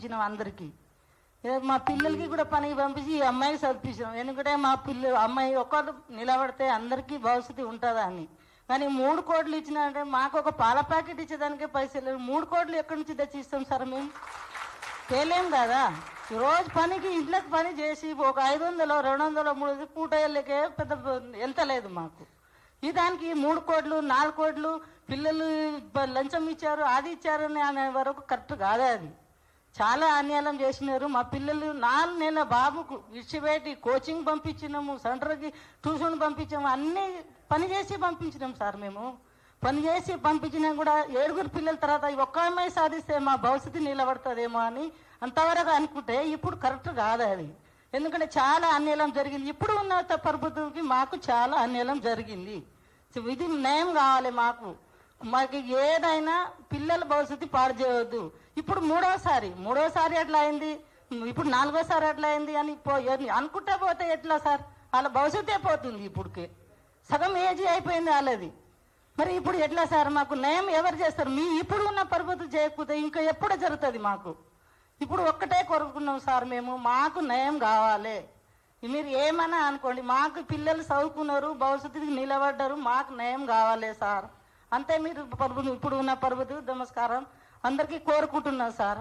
చదివించినాం అందరికీ. మా పిల్లలకి కూడా పనికి పంపించి ఈ అమ్మాయికి చదివించినాం. ఎందుకంటే మా పిల్ల అమ్మాయి ఒక్కరు నిలబడితే అందరికీ భవిష్యత్తు ఉంటుందా అని. కానీ మూడు కోట్లు ఇచ్చినారంటే మాకు ఒక పాల ప్యాకెట్ ఇచ్చేదానికే పైసలు మూడు కోట్లు ఎక్కడి నుంచి తెచ్చి ఇస్తాం సార్ మేము? తేలేం కదా? రోజు పనికి ఇంట్లోకి పని చేసి ఒక ఐదు వందలు రెండు వందలు మూడు వందలు పూట వెళ్ళకే పెద్ద ఎంత లేదు మాకు. ఈ దానికి మూడు కోట్లు నాలుగు కోట్లు పిల్లలు లంచం ఇచ్చారు అది ఇచ్చారని అనే వరకు కరెక్ట్ కాదే అది. చాలా అన్యాయం చేసినారు. మా పిల్లలు నాలుగు నెలల బాబుకు విడిచిపెట్టి కోచింగ్ పంపించినాము సెంటర్కి ట్యూషన్ పంపించాము అన్నీ పని చేసి పంపించినాం సార్ మేము. పని చేసి పంపించినా కూడా ఏడుగురు పిల్లల తర్వాత ఒక్క అమ్మాయి సాధిస్తే మా భవిష్యత్తు నిలబడుతుందేమో అని అంతవరకు అనుకుంటే ఇప్పుడు కరెక్ట్ కాదు అది. ఎందుకంటే చాలా అన్యాయం జరిగింది. ఇప్పుడు ఉన్న ప్రభుత్వంకి మాకు చాలా అన్యాయం జరిగింది. ఇది న్యాయం కావాలి మాకు. మాకు ఏదైనా పిల్లల భవిష్యత్తు పాడు చేయవద్దు. ఇప్పుడు మూడోసారి. మూడోసారి ఎట్లా అయింది? ఇప్పుడు నాలుగోసారి ఎట్లా అయింది అని పో- అనుకుంటా పోతే ఎట్లా సార్? వాళ్ళ భవిష్యత్తే పోతుంది ఇప్పుడుకి. సగం ఏజీ అయిపోయింది వాళ్ళది. మరి ఇప్పుడు ఎట్లా సార్? మాకు నయం ఎవరు చేస్తారు? మీ ఇప్పుడు ఉన్న పరపతి చేయకపోతే ఇంకా ఎప్పుడు జరుగుతుంది మాకు? ఇప్పుడు ఒక్కటే కోరుకున్నాం సార్ మేము. మాకు నయం కావాలి. మీరు ఏమన్నా అనుకోండి మాకు పిల్లలు చదువుకున్నారు భవిష్యత్తుకి నిలబడ్డారు మాకు నయం కావాలి సార్. అంతే మీరు పర్వతం ఇప్పుడు ఉన్న పర్వతం నమస్కారం. అందరికీ కోరుకుంటున్నాం సార్.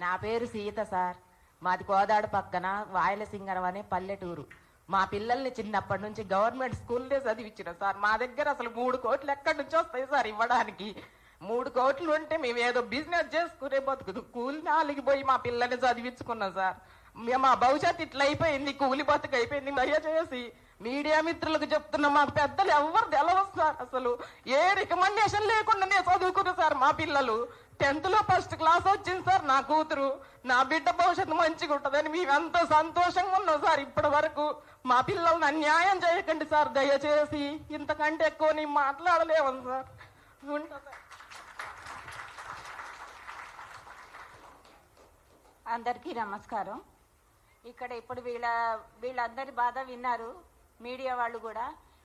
నా పేరు సీత సార్. మాది కోదాడు పక్కన వాయలసింగరం అనే పల్లెటూరు. మా పిల్లల్ని చిన్నప్పటి నుంచి గవర్నమెంట్ స్కూల్లో చదివించిన సార్. మా దగ్గర అసలు మూడు కోట్లు ఎక్కడి నుంచి వస్తాయి సార్ ఇవ్వడానికి? మూడు కోట్లు ఉంటే మేము ఏదో బిజినెస్ చేసుకునే బతుకుదు. కూలి నాలిగిపోయి మా పిల్లల్ని చదివించుకున్నాం సార్. మేము మా భవిష్యత్ ఇట్లా అయిపోయింది. కూలి బతుకు అయిపోయింది. దయచేసి మీడియా మిత్రులకు చెప్తున్నా మా పెద్దలు ఎవరు తెలవదు సార్ అసలు. ఏ రికమెండేషన్ లేకుండానే చదువుకున్నారు సార్ మా పిల్లలు. టెన్త్లో ఫస్ట్ క్లాస్ వచ్చింది సార్ నా కూతురు. నా బిడ్డ భవిష్యత్తు మంచిగా ఉంటుందని మేమెంతో సంతోషంగా ఉన్నాం సార్ ఇప్పటి వరకు. మా పిల్లల్ని అన్యాయం చేయకండి సార్ దయచేసి. ఇంతకంటే ఎక్కువ నేను మాట్లాడలేము సార్. ఉంటా సార్. అందరికీ నమస్కారం. ఇక్కడ ఇప్పుడు వీళ్ళ వీళ్ళందరి బాధ విన్నారు. మీడియా వాళ్ళు కూడా